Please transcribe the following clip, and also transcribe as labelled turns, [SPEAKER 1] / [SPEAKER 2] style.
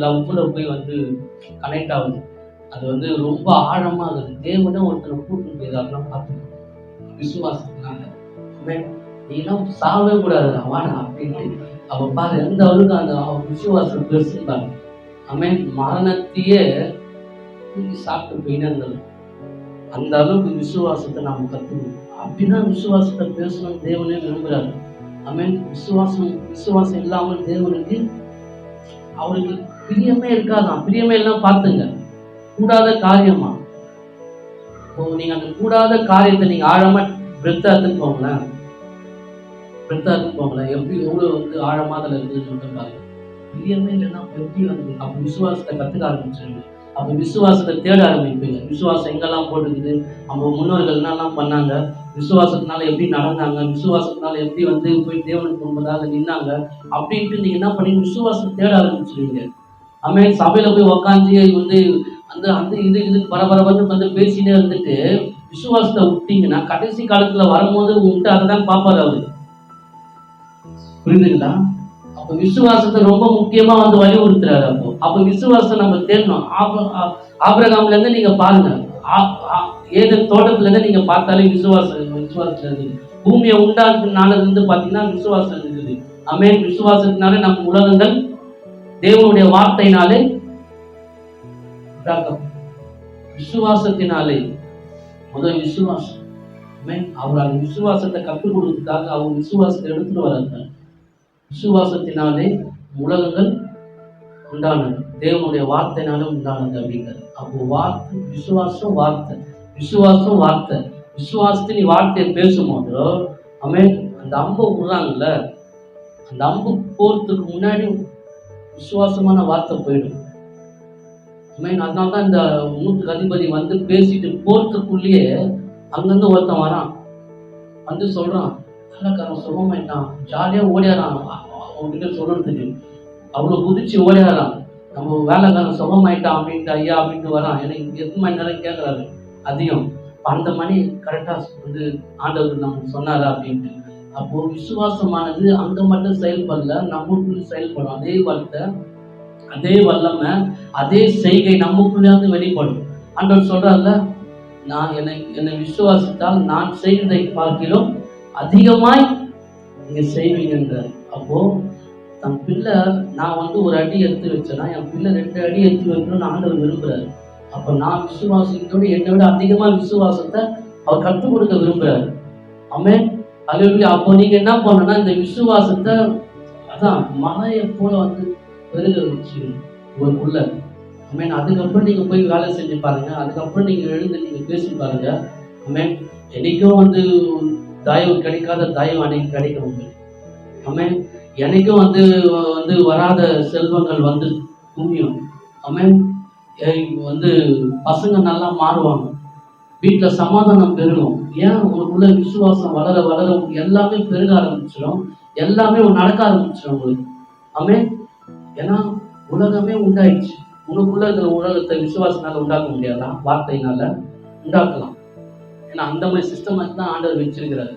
[SPEAKER 1] லவ்வில் போய் வந்து கனெக்ட் ஆகுது. அது வந்து ரொம்ப ஆழமாகுது தேவனே ஒருத்தரை கூட்டு போயிருக்காருன்னா பார்த்துக்கணும். விசுவாசத்தினால. Amen. நீலாம் கூடாது. அவன் அப்படின்ட்டு. அவ பாரு எந்த அளவுக்கு அந்த அவ விசுவாசம் பெருசுப்பாங்க அவன் மரணத்தையே சாப்பிட்டு போயினே அந்த அளவுக்கு விசுவாசத்தை நாம் கற்றுக்கணும் அப்படிதான் விசுவாசத்தை பேசணும் தேவனே விரும்புகிறார் அவன் விசுவாசம் விசுவாசம் இல்லாமல் தேவனுக்கு அவருக்கு பிரியமே இருக்காதான் பிரியமே எல்லாம் பார்த்துங்க. கூடாத காரியமா? இப்போ நீங்க அந்த கூடாத காரியத்தை நீங்க ஆழமா பிரெத்தா போங்களேன். பிரெத்தா போங்களேன். எப்படி எவ்வளவு வந்து ஆழமா அதுல இருக்குதுன்னு சொல்லிட்டு பாருங்க. பிரியமே இல்லைன்னா எப்படி வந்து? அப்ப விசுவாசத்தை கத்துக்க ஆரம்பிச்சிருங்க. அப்ப விசுவாசத்தை தேட ஆரம்பிப்பீங்க. விசுவாசம் எங்கெல்லாம் போட்டுக்குது அவங்க முன்னோர்கள் என்னெல்லாம் பண்ணாங்க? விசுவாசத்தினால எப்படி நடந்தாங்க? விசுவாசத்தினால எப்படி வந்து போய் தேவனுக்கு முன்பதாக நின்னாங்க? அப்படின்ட்டு நீங்க என்ன பண்ணி விசுவாசத்தை தேட ஆரம்பிச்சிருவீங்க. அமே சபையில் போய் உக்காந்து வந்து அந்த அந்த இது இதுக்கு பரபரன்னு வந்து பேசிட்டே இருந்துட்டு விசுவாசத்தை விட்டீங்கன்னா கடைசி காலத்துல வரும்போது உங்கள்கிட்ட அதை தான் பார்ப்பாரு அவரு. புரியுதுங்களா? அப்ப விசுவாசத்தை ரொம்ப முக்கியமா வந்து வலியுறுத்துறாரு அப்போ. அப்ப விசுவாசத்தை நம்ம தேடணும். ஆபிரகாம்லேருந்து ஆ- இருந்து நீங்க பாருங்க. ஆ- ஆ- ஏதேன் தோட்டத்துல இருந்து நீங்க பார்த்தாலே விசுவாசம் விசுவாசத்தில் இருக்குது. பூமியை உண்டாக்குனால இருந்து பார்த்தீங்கன்னா விசுவாசம் இருக்குது. அமேன். விசுவாசத்தினால நம்ம உலகங்கள் தேவனுடைய வார்த்தையினாலே உண்டாக்கப்படும். விசுவாசத்தினாலே. முதல் விசுவாசம். அவர் அந்த விசுவாசத்தை கற்றுக் கொடுத்ததாக அவங்க விசுவாசத்தை எடுத்துட்டு வராங்க. விசுவாசத்தினாலே உலகங்கள் உண்டானது. தேவனுடைய வார்த்தைனாலே உண்டானது அப்படிங்கிறது. அப்போ வார்த்தை விசுவாசம் வார்த்தை. விசுவாசம் வார்த்தை. விசுவாசத்தை நீ வார்த்தையை பேசும்போது ஆமென் அந்த அம்பை விடுறாங்கல்ல அந்த அம்பு போறதுக்கு முன்னாடி விசுவாசமான வார்த்தை போயிடும். ஆமென் அதனால தான் இந்த நூற்றுக்கு அதிபதி வந்து பேசிட்டு போறதுக்குள்ளேயே அங்கேருந்து ஒருத்தன் வரான். வந்து சொல்றான் வேலைக்காரன் சுகமாயிட்டான் ஜாலியா ஓடியாரான். அவங்ககிட்ட சொல்றதுக்கு. அவ்வளோ குதிச்சு ஓடியாரான். நம்ம வேலைக்காரன் சுகமாயிட்டான் அப்படின்ட்டு ஐயா அப்படின்ட்டு வரான். எனக்கு எத்தனை மணி நேரம் கேட்குறாரு அதிகம். அந்த மணி கரெக்டாக வந்து ஆண்டவர் நமக்கு சொன்னாரா அப்படின்ட்டு. அப்போ விசுவாசமானது அங்க மட்டும் செயல்படல நமக்குள்ள செயல்படும். அதே வார்த்தை அதே வல்லமை அதே செய்கை நமக்குள்ளேருந்து வெளிப்படும். ஆண்டவர் சொல்றாருல நான் என்னை என்னை விசுவாசித்தால் நான் செய்வதை பார்க்கிலும் அதிகமாய் நீங்க செய்வீங்கன்றார். அப்போ தன் பிள்ளை நான் வந்து ஒரு அடி எடுத்து வச்சேன்னா என் பிள்ளை ரெண்டு அடி எடுத்து வைக்கணும்னு ஆண்டவர் விரும்புறாரு. அப்போ நான் விசுவாசிக்கிறோடு என்னை விட அதிகமா விசுவாசத்தை அவர் கற்றுக் கொடுக்க விரும்புறாரு. அமே அல்லேலூயா அப்போ நீங்க என்ன பண்ணணும்னா இந்த விசுவாசத்தை அதான் மலையை போல வந்து பெருக வச்சுக்கணும் உங்களுக்குள்ள. மீன் அதுக்கப்புறம் நீங்க போய் வேலை செஞ்சு பாருங்க. அதுக்கப்புறம் நீங்க எழுந்து நீங்க பேசி பாருங்க. மீன் என்னைக்கும் வந்து தயவு கிடைக்காத தயவு அன்னைக்கு கிடைக்கும் உங்களுக்கு. ஆமென் எனக்கும் வந்து வந்து வராத செல்வங்கள் வந்து குமியும் ஆமென் வந்து பசங்க நல்லா மாறுவாங்க. வீட்டில் சமாதானம் பெருகும் ஏன்? உங்களுக்குள்ள விசுவாசம் வளர வளர உங்களுக்கு எல்லாமே பெருக ஆரம்பிச்சிடும் எல்லாமே நடக்க ஆரம்பிச்சிடும் உங்களுக்கு. ஆமே ஏன்னா உலகமே உண்டாயிடுச்சு. உனக்குள்ள இருக்கிற உலகத்தை விசுவாசனால உண்டாக்க முடியாதான் வார்த்தையினால உண்டாக்கலாம். ஏன்னா அந்த மாதிரி சிஸ்டம் தான் ஆண்டவர் வச்சிருக்கிறாரு.